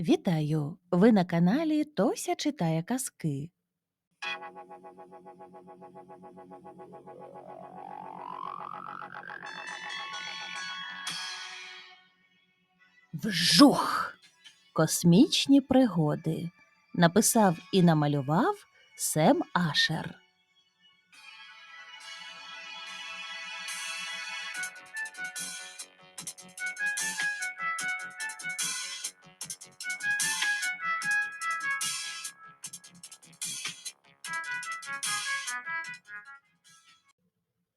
Вітаю! Ви на каналі Тося читає казки. Вжух! Космічні пригоди. Написав і намалював Сем Ашер.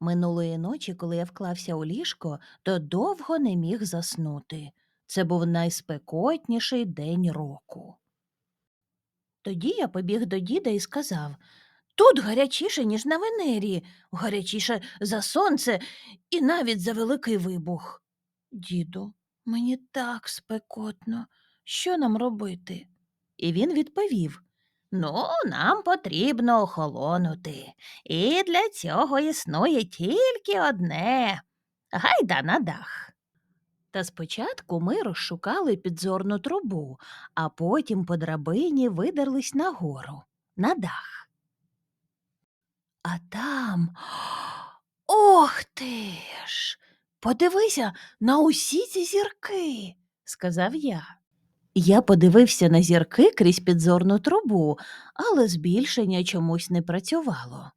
Минулої ночі, коли я вклався у ліжко, то довго не міг заснути. Це був найспекотніший день року. Тоді я побіг до діда і сказав Тут гарячіше, ніж на Венері, гарячіше за сонце і навіть за великий вибух. Діду, мені так спекотно. Що нам робити? І він відповів Ну, нам потрібно охолонути. І для цього існує тільки одне гайда на дах. Та спочатку ми розшукали підзорну трубу, а потім по драбині видерлись нагору, на дах. А там. Ох ти ж! Подивися на усі ці зірки, сказав я. Я подивився на зірки крізь підзорну трубу, але збільшення чомусь не працювало.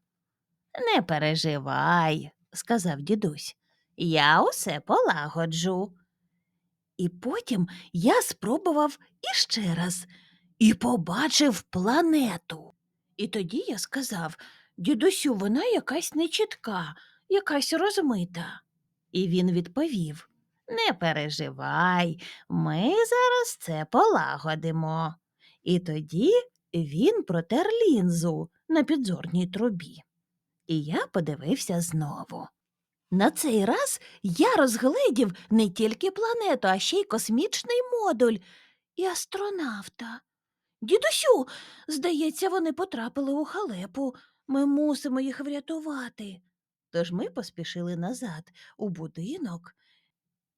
Не переживай, сказав дідусь. Я усе полагоджу. І потім я спробував іще раз і побачив планету. І тоді я сказав дідусю, вона якась нечітка, якась розмита. І він відповів Не переживай, ми зараз це полагодимо. І тоді він протер лінзу на підзорній трубі. І я подивився знову. На цей раз я розгледів не тільки планету, а ще й космічний модуль і астронавта. Дідусю, здається, вони потрапили у халепу. Ми мусимо їх врятувати. Тож ми поспішили назад у будинок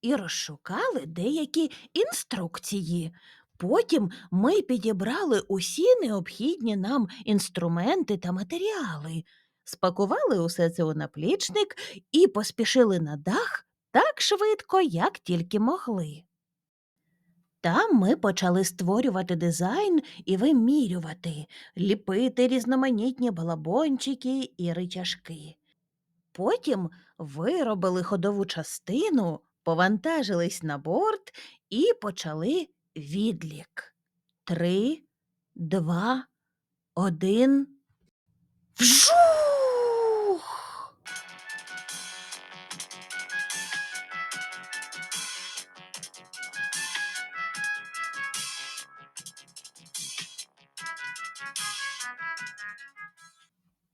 і розшукали деякі інструкції. Потім ми підібрали усі необхідні нам інструменти та матеріали, спакували усе це у наплічник і поспішили на дах так швидко, як тільки могли. Там ми почали створювати дизайн і вимірювати, ліпити різноманітні балабончики і ричажки. Потім виробили ходову частину, повантажились на борт і почали відлік. Три, два, один. Вжух!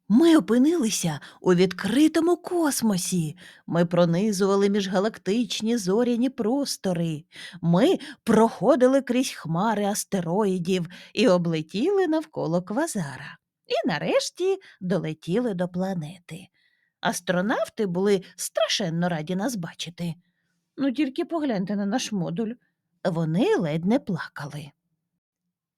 Ми опинилися у відкритому космосі. Ми пронизували міжгалактичні зоряні простори. Ми проходили крізь хмари астероїдів і облетіли навколо квазара. І нарешті долетіли до планети. Астронавти були страшенно раді нас бачити. Ну, тільки погляньте на наш модуль. Вони ледь не плакали.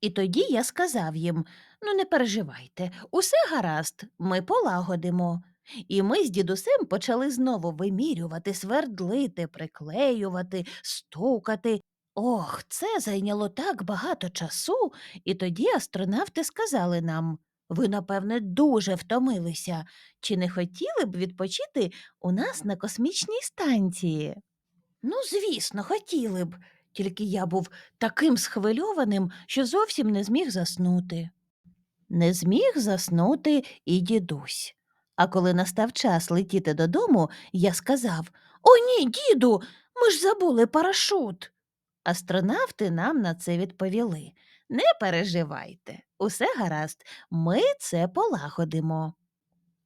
І тоді я сказав їм ну, не переживайте, усе гаразд, ми полагодимо. І ми з дідусем почали знову вимірювати, свердлити, приклеювати, стукати. Ох, це зайняло так багато часу, і тоді астронавти сказали нам ви, напевне, дуже втомилися. Чи не хотіли б відпочити у нас на космічній станції? Ну, звісно, хотіли б, тільки я був таким схвильованим, що зовсім не зміг заснути. Не зміг заснути і дідусь. А коли настав час летіти додому, я сказав О, ні, діду, ми ж забули парашут. Астронавти нам на це відповіли Не переживайте, усе гаразд, ми це полагодимо.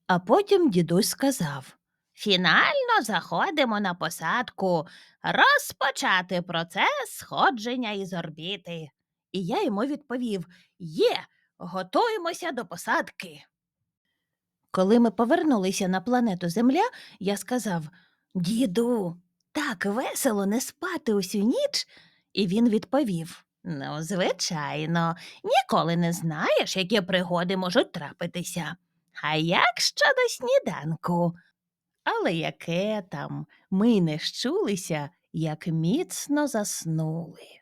А потім дідусь сказав Фінально заходимо на посадку, розпочати процес сходження із орбіти. І я йому відповів Є, готуємося до посадки. Коли ми повернулися на планету Земля, я сказав Діду, так весело не спати усю ніч. І він відповів Ну, звичайно, ніколи не знаєш, які пригоди можуть трапитися. А як щодо сніданку? Але яке там, ми не щулися, як міцно заснули.